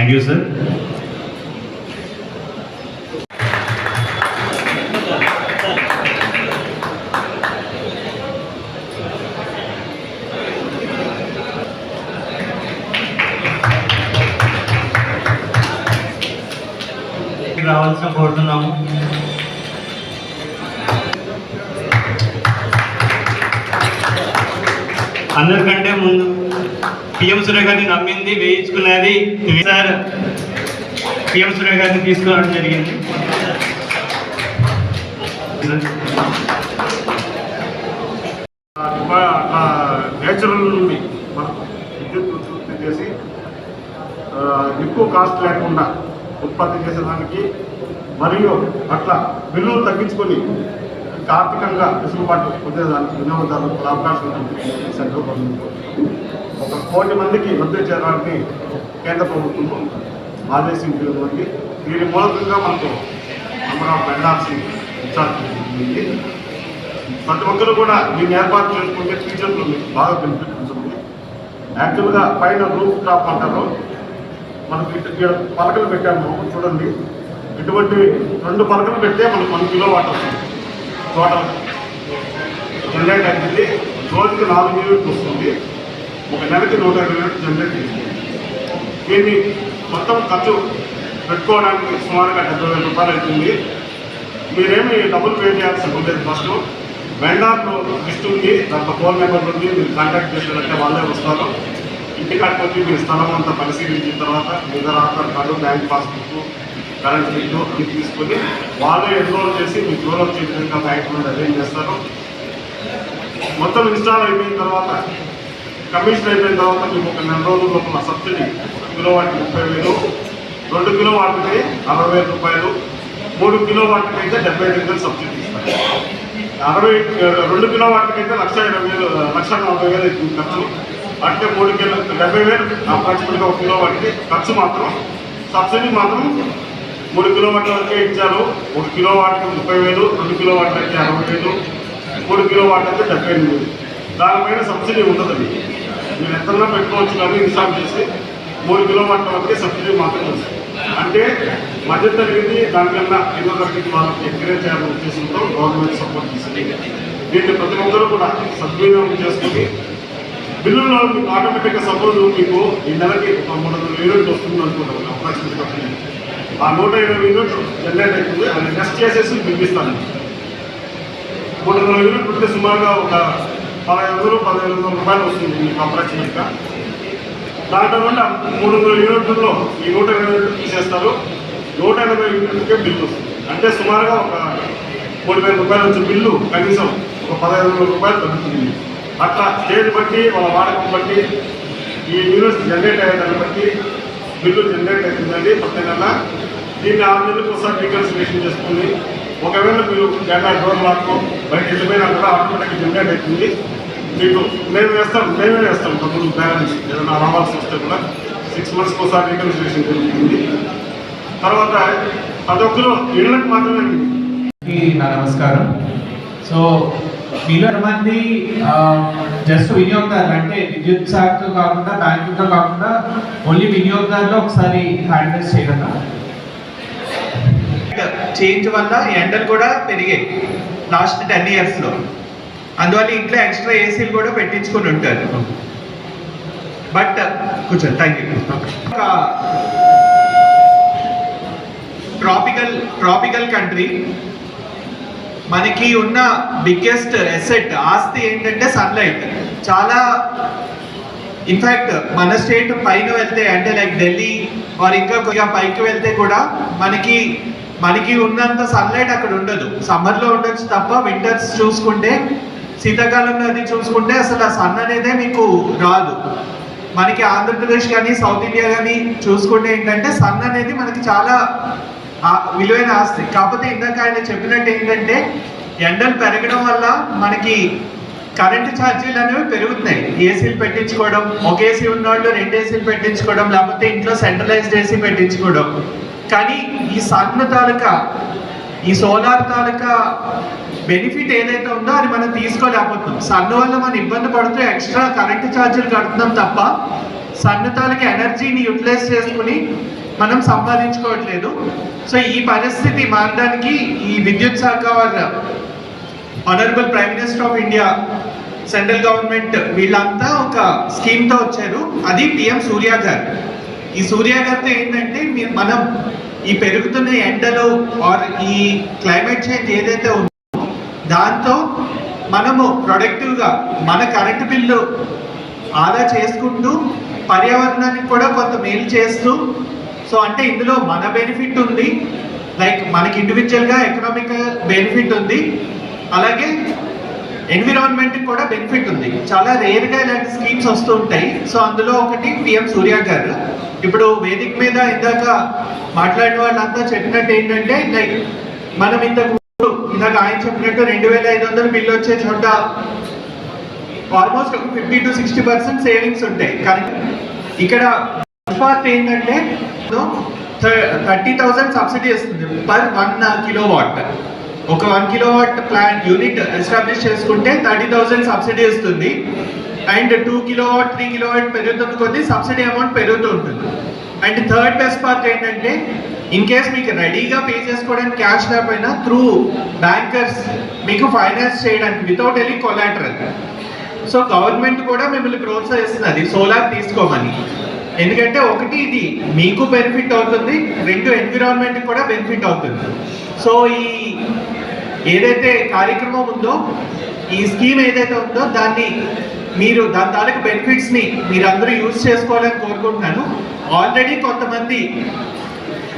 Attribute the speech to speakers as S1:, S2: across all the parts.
S1: Thank you sir రావాల్సిన కోరుతున్నాము అందరికంటే ముందు పిఎం సురే గారిని నమ్మింది వేయించుకున్నది. సార్ పిఎం సురే గారిని తీసుకోవడం జరిగింది.
S2: నేచురల్ నుండి విద్యుత్ ఉత్పత్తి చేసి ఎక్కువ కాస్ట్ లేకుండా ఉత్పత్తి చేసేదానికి మరియు అట్లా బిల్లులు తగ్గించుకొని ఇంకా ఆర్థికంగా వెసులుబాటు పొందేదానికి వినియోగదారులకు అవకాశం ఉంటుంది. సెంట్రల్ గవర్నమెంట్ ఒక కోటి మందికి లబ్ధి చేరడానికి కేంద్ర ప్రభుత్వం ఆదేశించింది దీని మూలకంగా మనకు అమరావతి వెళ్ళాల్సి ఇన్ఛార్జ్ ప్రతి ఒక్కరు కూడా దీన్ని ఏర్పాటు చేసుకుంటే ఫ్యూచర్లో మీకు బాగా బెనిఫిట్ ఉంటుంది. యాక్చువల్గా పైన రూఫ్ టాప్ అంటారు. మనకి పలకలు పెట్టాము. చూడండి. ఇటువంటి రెండు పలకలు పెడితే మనకు వన్ కిలో వాటర్ వస్తుంది. టోటల్ జనరేట్ అయింది రోజుకి నాలుగు యూనిట్లు వస్తుంది. ఒక నెలకి నూట ఇరవై వేలు జనరేట్ దీన్ని మొత్తం ఖర్చు పెట్టుకోవడానికి సుమారుగా డెబ్బై వేల రూపాయలు అవుతుంది. మీరేమి డబ్బులు పే చేయాల్సి ఉండేది ఫస్ట్ వెండార్లో లిస్ట్ ఉంది. దాంట్లో ఫోన్ నెంబర్ ఉంది. మీరు కాంటాక్ట్ చేసినట్టే వాళ్ళే వస్తారు. ఇంటికాడికి వచ్చి మీ స్థలం అంతా పరిశీలించిన తర్వాత మీ Aadhaar card bank passbook current bill అన్ని తీసుకొని వాళ్ళే ఎన్రోల్ చేసి మీకు లోన్ వచ్చే విధంగా బ్యాంక్ నుండి అరేంజ్ చేస్తారు? మొత్తం ఇన్స్టాల్ అయిపోయిన తర్వాత కమిషన్ అయిపోయిన తర్వాత మీకు ఒక నెల రోజుల లోపల సబ్సిడీ కిలో వాటికి ముప్పై వేలు రెండు కిలో వాటికి అరవై వేల రూపాయలు మూడు కిలో వాటికి అయితే డెబ్బై ఐదు వేలు సబ్సిడీ ఇస్తారు. అరవై రెండు కిలో వాటికి అయితే లక్ష ఇరవై వేలు లక్ష నలభై వేలు అవుతుంది ఖర్చు. అంటే మూడు కిలో డెబ్బై వేలు అప్రాక్సిమేట్గా ఒక కిలో వాటికి ఖర్చు మాత్రం సబ్సిడీ మాత్రం మూడు కిలో వాట్ల వరకే ఇచ్చారు. ఒక కిలో వాటికి ముప్పై వేలు రెండు కిలో వాటికి అయితే అరవై వేలు మూడు కిలో వాట్ అయితే డెబ్బై ఎనిమిది వేలు. దానిపైన సబ్సిడీ ఉండదు మీరు ఎంతన్నా పెట్టుకోవచ్చు కానీ ఇన్స్టాల్ చేసి మూడు కిలోమీటర్ల వాట్ల వరకే సబ్సిడీ మాత్రమే వస్తుంది. అంటే మధ్య తరగతి దానికన్నా ఎన్నో తరగతి వాళ్ళకి ఎంకరేజ్ చేయాలనే ఉద్దేశంతో గవర్నమెంట్ సపోర్ట్ చేసింది దీన్ని ప్రతి ఒక్కరూ కూడా సద్వినియోగం చేసుకుని బిల్లులో మీకు ఆటోమేటిక్గా సపోజ్ మీకు ఈ నెలకి ఒక మూడు వందల యూనిట్లు వస్తుంది అనుకుంటాం అప్రాక్సిమేట్గా ఆ నూట ఇరవై యూనిట్లు జనరేట్ అవుతుంది అది టెస్ట్ చేసేసి బిల్ ఇస్తాను. మూడు వందల యూనిట్లు ఉంటే సుమారుగా ఒక పదహైదు వందలు పదిహేను వందల రూపాయలు వస్తుంది మీకు అప్రాక్సిమేట్గా దాంట్లో నుండి మూడు వందల యూనిట్లలో ఈ నూట ఎనభై యూనిట్లు తీసేస్తారు. నూట ఎనభై యూనిట్లకే బిల్లు వస్తుంది. అంటే సుమారుగా ఒక మూడు వేల రూపాయలు వచ్చే బిల్లు కనీసం ఒక పదహైదు వందల రూపాయలు తగ్గుతుంది అట్లా స్టేట్ బట్టి వాళ్ళ వాడకం బట్టి ఈ యూనిట్స్ జనరేట్ అయ్యే దాన్ని బట్టి బిల్లు జనరేట్ అవుతుందండి ప్రతి నెల దీన్ని ఆరు నెలలకు ఒకసారి రీకన్సిలేషన్ చేసుకుని ఒకవేళ మీరు డేటా డోర్ లాక్కో బయట వెళ్ళిపోయినా కూడా ఆటోమేటిక్గా జనరేట్ అవుతుంది. మీకు మేము వేస్తాం మేమే వేస్తాం. డబ్బులు బ్యాలెన్స్ ఏదైనా రావాల్సి వస్తే కూడా సిక్స్ మంత్స్కి ఒకసారి రీకన్సిలేషన్ జరుగుతుంది. తర్వాత ఒక్కరు ఇళ్ళకి మాత్రమే
S3: నా నమస్కారం. సో మీలో ఎంతమంది జస్ట్ వినియోగదారులు అంటే విద్యుత్ శాఖతో కాకుండా బ్యాంకుతో కాకుండా ఓన్లీ వినియోగదారులు ఒకసారి హ్యాండిల్ చేయగలరా? చేంజ్ వల్ల ఎండలు కూడా పెరిగాయి. లాస్ట్ టెన్ ఇయర్స్లో. అందువల్ల ఇంట్లో ఎక్స్ట్రా ఏసీలు కూడా పెట్టించుకొని ఉంటారు. బట్ uh, కూర్చో thank you tropical tropical country మనకి ఉన్న బిగ్గెస్ట్ ఎసెట్ ఆస్తి ఏంటంటే సన్లైట్ చాలా ఇన్ఫాక్ట్ మన స్టేట్ పైన వెళ్తే అంటే లైక్ ఢిల్లీ వారు ఇంకా కొద్దిగా పైకి వెళ్తే కూడా మనకి మనకి ఉన్నంత సన్లైట్ అక్కడ ఉండదు. సమ్మర్లో ఉండొచ్చు తప్ప వింటర్స్ చూసుకుంటే శీతాకాలంలో అది చూసుకుంటే అసలు ఆ సన్ అనేదే మీకు రాదు. మనకి ఆంధ్రప్రదేశ్ కానీ సౌత్ ఇండియా కానీ చూసుకుంటే ఏంటంటే సన్ అనేది మనకి చాలా విలువైన ఆస్తి. కాకపోతే ఇందాక ఆయన చెప్పినట్టు ఏంటంటే ఎండలు పెరగడం వల్ల మనకి కరెంటు ఛార్జీలు అనేవి పెరుగుతున్నాయి. ఏసీలు పెట్టించుకోవడం ఒక ఏసీ ఉన్నవాళ్ళు రెండు ఏసీలు పెట్టించుకోవడం లేకపోతే ఇంట్లో సెంట్రలైజ్డ్ ఏసీ పెట్టించుకోవడం. కానీ ఈ సన్ తాలూకా ఈ సోలార్ తాలూకా బెనిఫిట్ ఏదైతే ఉందో అది మనం తీసుకోలేకపోతున్నాం. సన్ వల్ల మనం ఇబ్బంది పడుతూ ఎక్స్ట్రా కరెంట్ ఛార్జీలు కడుతున్నాం తప్ప సన్నతాలకి ఎనర్జీని యూటిలైజ్ చేసుకుని మనం సంపాదించుకోవట్లేదు. సో ఈ పరిస్థితి మారడానికి ఈ విద్యుత్ శాఖ వారు honourable prime minister of India central government వీళ్ళంతా ఒక స్కీమ్తో వచ్చారు. అది పిఎం సూర్య గారు. ఈ సూర్య గారితో ఏంటంటే మనం ఈ పెరుగుతున్న ఎండలు ఆర్ ఈ క్లైమేట్ చేంజ్ ఏదైతే ఉందో దాంతో మనము ప్రొడక్టివ్గా మన కరెంటు బిల్లు ఆదా చేసుకుంటూ పర్యావరణానికి కూడా కొంత మేలు చేస్తూ సో అంటే ఇందులో మన బెనిఫిట్ ఉంది. లైక్ మనకి ఇండివిజువల్గా ఎకనామిక్ బెనిఫిట్ ఉంది. అలాగే ఎన్విరాన్మెంట్కి కూడా బెనిఫిట్ ఉంది. చాలా రేర్గా ఇలాంటి స్కీమ్స్ వస్తూ ఉంటాయి. సో అందులో ఒకటి పిఎం సూర్య గారు. ఇప్పుడు వేదిక మీద ఇందాక మాట్లాడిన వాళ్ళంతా చెప్పినట్టు ఏంటంటే లైక్ మనం ఇంతకు ఇందాక ఆయన చెప్పినట్టు రెండు వేల ఐదు వందలు బిల్లు వచ్చే చోట almost fifty to sixty percent savings ఉంటాయి. కానీ ఇక్కడ పార్ట్ ఏంటంటే థర్టీ థౌసండ్ సబ్సిడీ వస్తుంది పర్ వన్ కిలో వాట్ ఒక one kilo watt plant unit establish చేసుకుంటే థర్టీ థౌసండ్ సబ్సిడీ వస్తుంది. And two kilo watt three kilo watt పెరుగుతున్న కొద్దీ సబ్సిడీ అమౌంట్ పెరుగుతూ ఉంటుంది అండ్ థర్డ్ బెస్ట్ పార్ట్ ఏంటంటే ఇన్ కేస్ మీకు రెడీగా పే చేసుకోవడానికి క్యాష్ లేకపోయినా త్రూ బ్యాంకర్స్ మీకు ఫైనాన్స్ చేయడానికి without any collateral so government కూడా మిమ్మల్ని ప్రోత్సహిస్తున్నది సోలార్ తీసుకోమని. ఎందుకంటే ఒకటి ఇది మీకు బెనిఫిట్ అవుతుంది రెండు ఎన్విరాన్మెంట్ కూడా బెనిఫిట్ అవుతుంది. సో ఈ ఏదైతే కార్యక్రమం ఉందో ఈ స్కీమ్ ఏదైతే ఉందో దాన్ని మీరు దాని తాలూకు బెనిఫిట్స్ని మీరు అందరూ యూజ్ చేసుకోవాలని కోరుకుంటున్నాను. ఆల్రెడీ కొంతమంది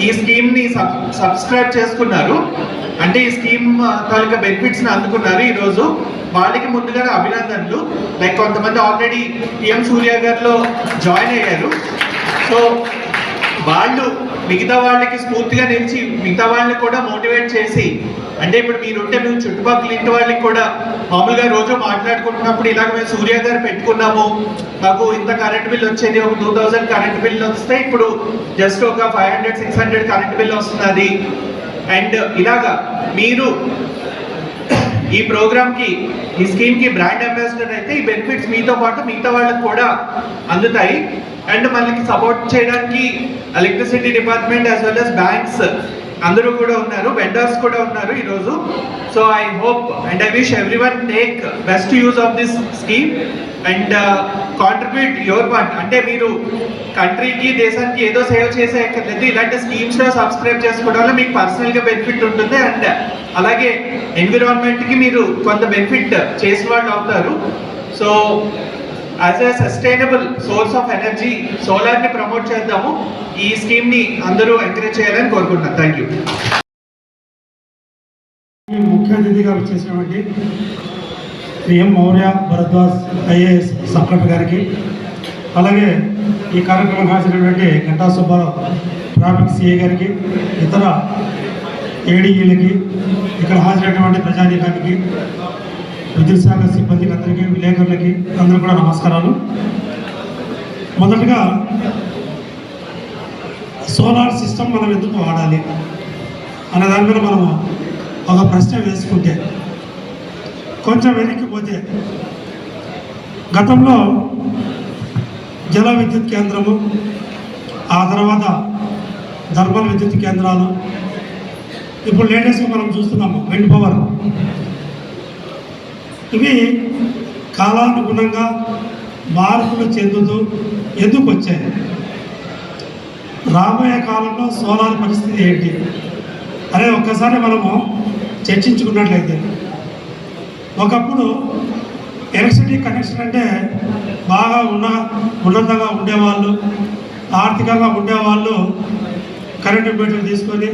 S3: ఈ స్కీమ్ని సబ్ సబ్స్క్రైబ్ చేసుకున్నారు. అంటే ఈ స్కీమ్ తాలూకా బెనిఫిట్స్ని అందుకున్నారు ఈరోజు. వాళ్ళకి ముందుగానే అభినందనలు. లైక్ కొంతమంది ఆల్రెడీ పిఎం సూర్య గారిలో జాయిన్ అయ్యారు. సో వాళ్ళు మిగతా వాళ్ళకి స్ఫూర్తిగా నిలిచి మిగతా వాళ్ళని కూడా మోటివేట్ చేసి అంటే ఇప్పుడు మీరుంటే మేము చుట్టుపక్కల ఇంటి వాళ్ళకి కూడా మామూలుగా రోజు మాట్లాడుకుంటున్నప్పుడు ఇలాగ మేము సూర్య గారు పెట్టుకున్నాము మాకు ఇంత కరెంట్ బిల్ వచ్చేది ఒక టూ థౌజండ్ కరెంట్ బిల్ వస్తే ఇప్పుడు జస్ట్ ఒక five hundred six hundred current bill వస్తున్నది అండ్ ఇలాగా మీరు ఈ ప్రోగ్రామ్కి ఈ స్కీమ్కి బ్రాండ్ అంబాసిడర్ అయితే ఈ బెనిఫిట్స్ మీతో పాటు మిగతా వాళ్ళకి కూడా అందుతాయి. అండ్ మనకి సపోర్ట్ చేయడానికి electricity department as well as banks అందరూ కూడా ఉన్నారు వెండర్స్ కూడా ఉన్నారు ఈరోజు. So I hope and I wish every one take best use of this scheme and contribute your part అంటే మీరు కంట్రీకి దేశానికి ఏదో సేవ్ చేసే అక్కర్లేదు ఇలాంటి స్కీమ్స్లో సబ్స్క్రైబ్ చేసుకోవడం వల్ల మీకు పర్సనల్గా బెనిఫిట్ ఉంటుంది అండ్ అలాగే ఎన్విరాన్మెంట్కి మీరు కొంత బెనిఫిట్ చేసిన వాళ్ళు అవుతారు. So as a sustainable source of energy సోలార్ని promote చేద్దాము. ఈ స్కీమ్ని అందరూ ఎంకరేజ్ చేయాలని కోరుకుంటున్నాను థ్యాంక్ యూ
S4: ముఖ్య అతిథిగా వచ్చేసినటువంటి PM Maurya Bharadwaj IAS sub గారికి అలాగే ఈ కార్యక్రమం హాజరైనటువంటి గంటా సుబ్బారావు ట్రాఫిక్ సిఏ గారికి ఇతర ఏడీఈలకి ఇక్కడ హాజరైనటువంటి ప్రజానీకానికి విద్యుత్ శాఖ సిబ్బందికి అందరికీ విలేకరులకి అందరూ కూడా నమస్కారాలు. మొదటగా సోలార్ సిస్టమ్ మనం ఎందుకు వాడాలి అనే దాని మీద మనం ఒక ప్రశ్న వేసుకుంటే కొంచెం వెనక్కి పోతే గతంలో జల విద్యుత్ కేంద్రము ఆ తర్వాత థర్మల్ విద్యుత్ కేంద్రాలు ఇప్పుడు లేటెస్ట్గా మనం చూస్తున్నాము విండ్ పవర్. ఇవి కాలానుగుణంగా మార్పులు చెందుతూ ఎందుకు వచ్చాయి రాబోయే కాలంలో సోలార్ పరిస్థితి ఏంటి? అనే ఒక్కసారి మనము చర్చించుకున్నట్లయితే ఒకప్పుడు ఎలక్ట్రిసిటీ కనెక్షన్ అంటే బాగా ఉన్న ఉన్నతంగా ఉండేవాళ్ళు ఆర్థికంగా ఉండేవాళ్ళు కరెంటు మీటర్లు తీసుకొని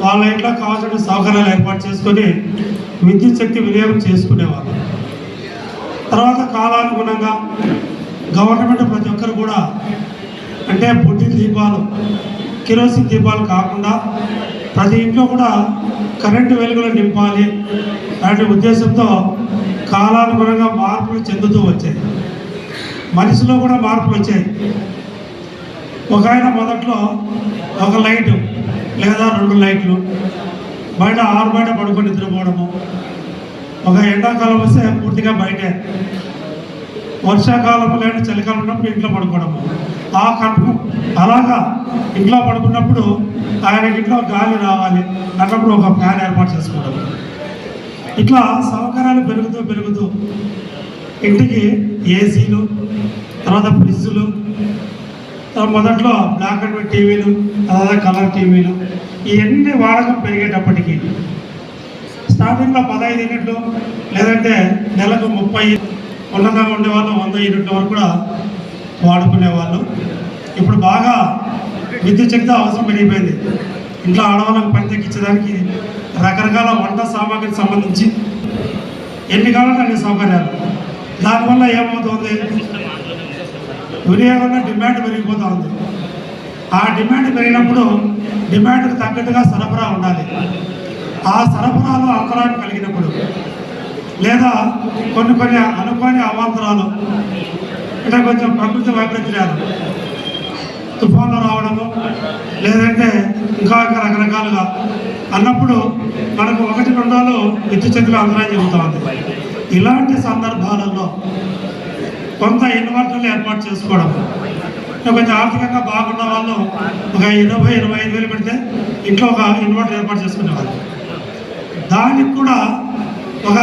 S4: వాళ్ళ ఇంట్లో కావాల్సిన సౌకర్యాలు ఏర్పాటు చేసుకొని విద్యుత్ శక్తి వినియోగం చేసుకునేవారు తర్వాత కాలానుగుణంగా గవర్నమెంట్ ప్రతి ఒక్కరు కూడా అంటే బుద్ధి దీపాలు కిరోసిన్ దీపాలు కాకుండా ప్రతి ఇంట్లో కూడా కరెంటు వెలుగులు నింపాలి అనే ఉద్దేశంతో కాలానుగుణంగా మార్పులు చెందుతూ వచ్చాయి. మనిషిలో కూడా మార్పులు వచ్చాయి. ఒక ఆయన మొదట్లో ఒక లైటు లేదా రెండు లైట్లు బయట ఆరు బయట పడుకొని నిద్రపోవడము. ఒక ఎండాకాలం వస్తే పూర్తిగా బయటే. వర్షాకాలం లేని చలికాలం ఉన్నప్పుడు ఇంట్లో పడుకోవడము. ఆ కడుపు అలాగా ఇంట్లో పడుకున్నప్పుడు ఆయన ఇంట్లో గాలి రావాలి అన్నప్పుడు ఒక ఫ్యాన్ ఏర్పాటు చేసుకోవడం ఇట్లా సౌకర్యాలు పెరుగుతూ పెరుగుతూ ఇంటికి ఏసీలు తర్వాత ఫ్రిడ్జులు మొదట్లో బ్లాక్ అండ్ వైట్ టీవీలు తర్వాత కలర్ టీవీలు ఇవన్నీ వాడకం పెరిగేటప్పటికీ స్టార్టింగ్లో పదహైదు యూనిట్లు లేదంటే నెలకు ముప్పై ఉన్నతంగా ఉండేవాళ్ళు వంద యూనిట్ల వరకు కూడా వాడుకునేవాళ్ళు. ఇప్పుడు బాగా విద్యుత్ శక్తి అవసరం పెరిగిపోయింది. ఇంట్లో ఆడవాళ్ళకు పని తగ్గించడానికి రకరకాల వంట సామాగ్రికి సంబంధించి ఎన్ని కావాలంటే అన్ని సౌకర్యాలు. దానివల్ల ఏమవుతుంది? వినియోగంలో డిమాండ్ పెరిగిపోతూ ఉంది. ఆ డిమాండ్ పెరిగినప్పుడు డిమాండ్కి తగ్గట్టుగా సరఫరా ఉండాలి. ఆ సరఫరాలో అంతరాయం కలిగినప్పుడు లేదా కొన్ని కొన్ని అనుకోని అవాంతరాలు అంటే కొంచెం ప్రకృతి వైపరీత్యాలు తుఫాన్లు రావడము లేదంటే ఇంకా ఇంకా రకరకాలుగా అన్నప్పుడు మనకు ఒకటి రెండు విద్యుత్ శక్తిలో అంతరాయం జరుగుతూ ఉంది. ఇలాంటి సందర్భాలలో కొంత ఇన్వర్టర్లు ఏర్పాటు చేసుకోవడం. కొంచెం ఆర్థికంగా బాగున్న వాళ్ళు ఒక ఇరవై ఇరవై ఐదు వేలు పెడితే ఇంట్లో ఒక ఇన్వర్టర్ ఏర్పాటు చేసుకునేవాళ్ళు. దానికి కూడా ఒక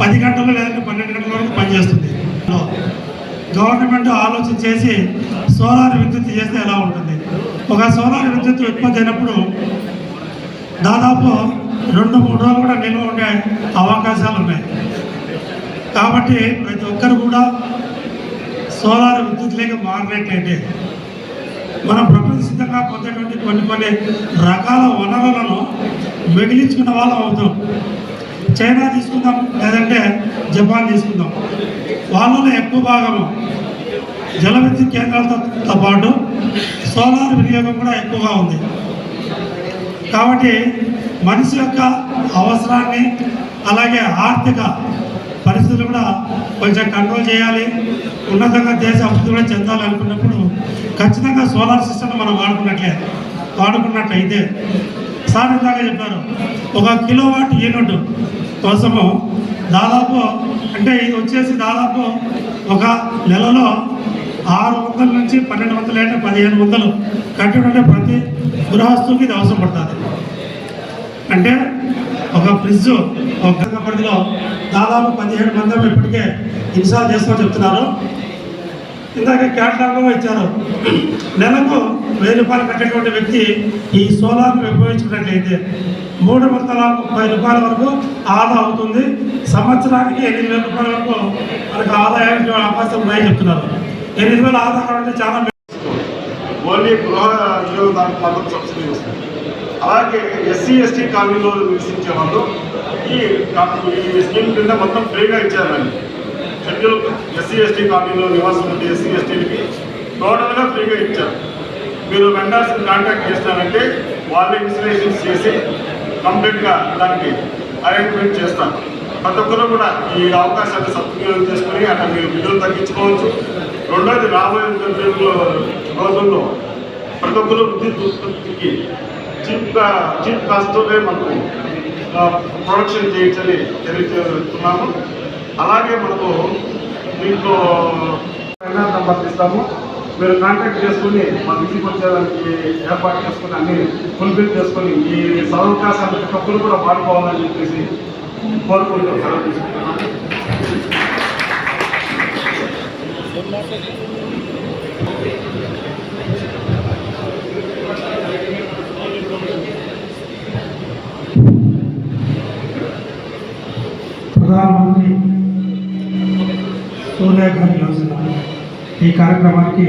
S4: పది గంటలు లేదంటే పన్నెండు గంటల వరకు పనిచేస్తుంది గవర్నమెంట్ ఆలోచన చేసి సోలార్ విద్యుత్ చేస్తే ఎలా ఉంటుంది? ఒక సోలార్ విద్యుత్ ఉత్పత్తి అయినప్పుడు దాదాపు రెండు మూడు రోజులు కూడా నిల్వ ఉండే అవకాశాలు ఉన్నాయి. కాబట్టి ప్రతి ఒక్కరు కూడా సోలార్ విద్యుత్ లేక మారినట్టయితే మనం ప్రపంచ సిద్ధంగా పొందేటువంటి కొన్ని కొన్ని రకాల వనరులను మిగిలించుకున్న వాళ్ళం అవుతాం. చైనా తీసుకుందాం లేదంటే జపాన్ తీసుకుందాం. వాళ్ళలో ఎక్కువ భాగము జల విద్యుత్ కేంద్రాలతో పాటు సోలార్ వినియోగం కూడా ఎక్కువగా ఉంది. కాబట్టి మనిషి యొక్క అవసరాన్ని అలాగే ఆర్థిక పరిస్థితులు కూడా కొంచెం కంట్రోల్ చేయాలి. ఉన్నతంగా దేశ అభివృద్ధి కూడా చెందాలి అనుకున్నప్పుడు ఖచ్చితంగా సోలార్ సిస్టమ్ మనం వాడుకున్నట్లే. వాడుకున్నట్లయితే సార్ ఇందాక చెప్పారు ఒక కిలోవాట్ యూనిట్ కోసము దాదాపు అంటే ఇది వచ్చేసి దాదాపు ఒక నెలలో ఆరు వందల నుంచి పన్నెండు వందలు అంటే పదిహేను వందలు కట్టడం ప్రతి గృహస్థుకి ఇది అవసరం పడుతుంది అంటే ఒక ఫ్రిడ్జ్ ఒక పరిధిలో దాదాపు పదిహేడు మంది ఇప్పటికే ఇన్స్టాల్ చేస్తామని చెప్తున్నారు. ఇందాక క్యాటలాగ్లో ఇచ్చారు. నెలకు వెయ్యి రూపాయలు కట్టేటువంటి వ్యక్తి ఈ సోలార్ను ఉపయోగించుకున్నట్లయితే మూడు వందల ముప్పై రూపాయల వరకు ఆదా అవుతుంది. సంవత్సరానికి ఎనిమిది వేల రూపాయల వరకు మనకు ఆదాయానికి అవకాశం ఉన్నాయని చెప్తున్నారు. ఎనిమిది వేల ఆదాయం అంటే చాలా
S2: ఓన్లీ గృహ దానికి మాత్రం సబ్సిడీ వస్తుంది. అలాగే ఎస్సీ ఎస్టీ కాలనీలో నివసించే వాళ్ళు ఈ ఈ స్కీమ్ కింద మొత్తం ఫ్రీగా ఇచ్చారండి. షెడ్యూల్ ఎస్సీ ఎస్టీ కాలనీలో నివాసం ఉండే ఎస్సీ ఎస్టీలకి టోటల్గా ఫ్రీగా ఇచ్చారు. మీరు వెండర్స్ని కాంటాక్ట్ చేస్తారంటే వాళ్ళే ఇన్స్టలేషన్స్ చేసి కంప్లీట్గా దానికి అరేంజ్మెంట్ చేస్తాను ప్రతి ఒక్కరు కూడా ఈ అవకాశాన్ని సద్వినియోగం చేసుకుని అక్కడ మీరు బిల్లులు తగ్గించుకోవచ్చు. రెండోది రాబోయే రోజుల్లో ప్రతి ఒక్కరు విద్యుత్ ఉత్పత్తికి చీప్గా చీప్ కాస్తూనే మనకు ప్రొడక్షన్ చేయించని తెలియజేస్తున్నాము. అలాగే మనకు దీంట్లో నంబర్ నెంబర్ ఇస్తాము మీరు కాంటాక్ట్ చేసుకుని మా ఇంటికి వచ్చేదానికి ఏర్పాటు చేసుకుని అన్ని ఫుల్ఫిల్ చేసుకొని ఈ సదవకాశాన్ని ప్రతి ఒక్కరు కూడా వాడుకోవాలని చెప్పేసి కోరుకుంటూ సెలవు
S4: ప్రధానమంత్రి సూర్యఘర్ యోజన ఈ కార్యక్రమానికి